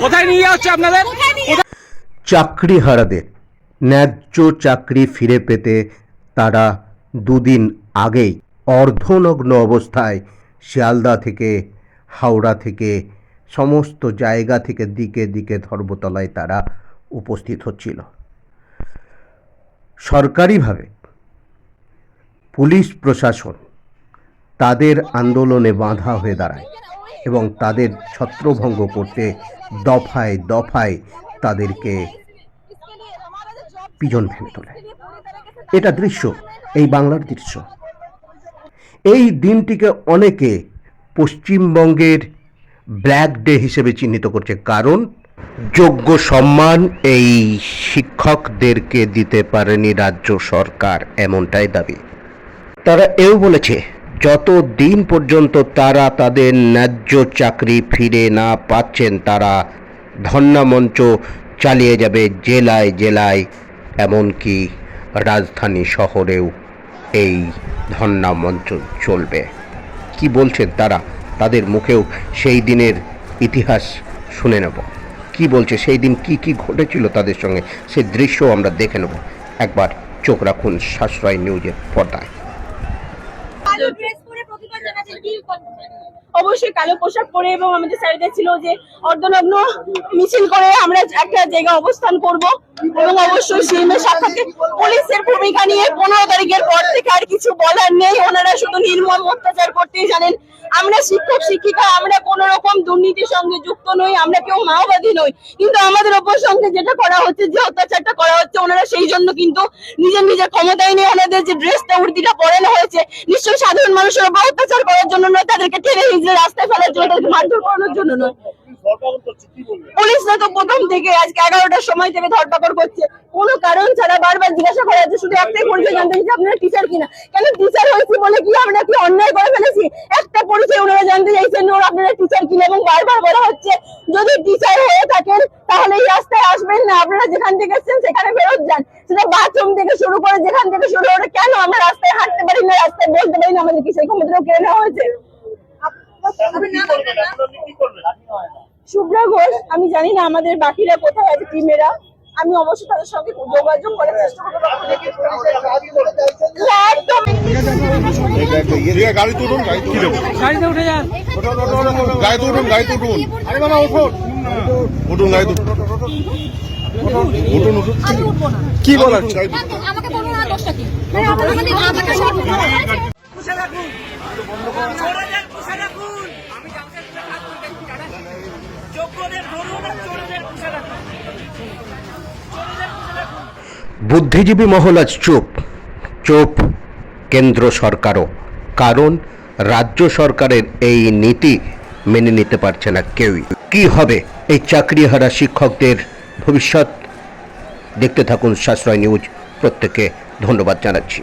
কোথায় নিয়ে যাচ্ছে আপনাদের? চাকরি হারাদের ন্যায্য চাকরি ফিরে পেতে তারা দুদিন আগেই অর্ধনগ্ন অবস্থায় শিয়ালদা থেকে, হাওড়া থেকে, সমস্ত জায়গা থেকে দিকে দিকে ধর্মতলায় তারা উপস্থিত হচ্ছিল। সরকারিভাবে পুলিশ প্রশাসন তাদের আন্দোলনে বাধা হয়ে দাঁড়ায় এবং তাদের ছত্রভঙ্গ করতে দফায় দফায় তাদেরকে পিজন ফেলে তোলে। এটা দৃশ্য, এই বাংলার দৃশ্য। এই দিনটিকে অনেকে পশ্চিমবঙ্গের ব্ল্যাক ডে হিসেবে চিহ্নিত করছে। কারণ যোগ্য সম্মান এই শিক্ষকদেরকে দিতে পারেনি রাজ্য সরকার, এমনটাই দাবি। তারা এও বলেছে যত দিন পর্যন্ত তারা তাদের ন্যায্য চাকরি ফিরে না পাচ্ছেন, তারা ধর্ণা মঞ্চ চালিয়ে যাবে জেলায় জেলায়, এমনকি রাজধানী শহরেও এই ধর্ণা মঞ্চ চলবে। কি বলছেন তারা? তাদের মুখেও সেই দিনের ইতিহাস শুনে নেব। কি বলছে? সেই দিন কি কি ঘটেছিল তাদের সঙ্গে? সেই দৃশ্য আমরা দেখে নেব। একবার চোখ রাখুন সাশ্রয় নিউজের পর্দায়। it অবশ্যই কালো পোশাক পরে এবং আমাদের স্যারদের ছিল যে অর্ধনগ্ন মিছিল করে আমরা একটা জায়গায় অবস্থান করব এবং অবশ্যই সিএমের সাক্ষাৎকে পুলিশের ভূমিকা নিয়ে পনেরো তারিখের পর থেকে আর কিছু বলার নেই। ওনারা শুধু নির্মম অত্যাচার করতেই জানেন। আমরা শিক্ষক, শিক্ষিকা, আমরা কোন রকম দুর্নীতির সঙ্গে যুক্ত নই, আমরা কেউ মাওবাদী নই। কিন্তু আমাদের ওপর সঙ্গে যেটা করা হচ্ছে, যে অত্যাচারটা করা হচ্ছে, ওনারা সেই জন্য কিন্তু নিজের নিজের ক্ষমতায় নিয়ে ওনাদের যে ড্রেসটা উর্দিটা পরানো হয়েছে, নিশ্চয়ই সাধারণ মানুষের উপর অত্যাচার করার জন্য নয় তাদেরকে টেনে হিজড়ে রাস্তায় ফেলার জন্য তাদেরকে মারধর করানোর জন্য নয়। পুলিশরা তো প্রথম থেকে আজকে এগারোটার সময় থেকে ধরপাকড় করছে। কোনো কারণ ছাড়া বারবার জিজ্ঞাসা করা হচ্ছে শুধু একটাই পরিচয় জানতে চাইছে আপনারা টিচার কিনা। কেন টিচার হয়েছি বলে কি আমরা কি অন্যায় করে ফেলেছি? একটা পরিচয় ওনারা জানতে চাইছেন ওরা আপনারা টিচার কিনা এবং বারবার বলা হচ্ছে যদি টিচার হয়ে থাকেন তাহলে এই রাস্তায় আসবেন না। আপনারা যেখান থেকে এসেছেন সেখানে ফেরত যান। সেটা বাথরুম থেকে শুরু করে যেখান থেকে শুরু করে কেন আমরা রাস্তায় হাঁটতে পারি না রাস্তায় বলতে আমাদের কি সেই ক্ষমতাটাও কেড়ে নেওয়া হয়েছে? শুভ্রা ঘোষ আমি জানি না আমাদের বাকিরা কোথায় আছে টিমেরা। আমি অবশ্যই তাদের সঙ্গে যোগাযোগ করার চেষ্টা করব। কি বলার? উঠুন, গাড়িতে উঠুন। আমাকে বলো না দোষটা কি আমাকে আমাকে সব বুদ্ধিজীবী মহল আজ চুপ। চুপ কেন্দ্র সরকারও। কারণ রাজ্য সরকারের এই নীতি মেনে নিতে পারছে না কেউই। কি হবে এই চাকরিহারা শিক্ষকদের ভবিষ্যৎ? দেখতে থাকুন সাশ্রয় নিউজ। প্রত্যেকে ধন্যবাদ জানাচ্ছি।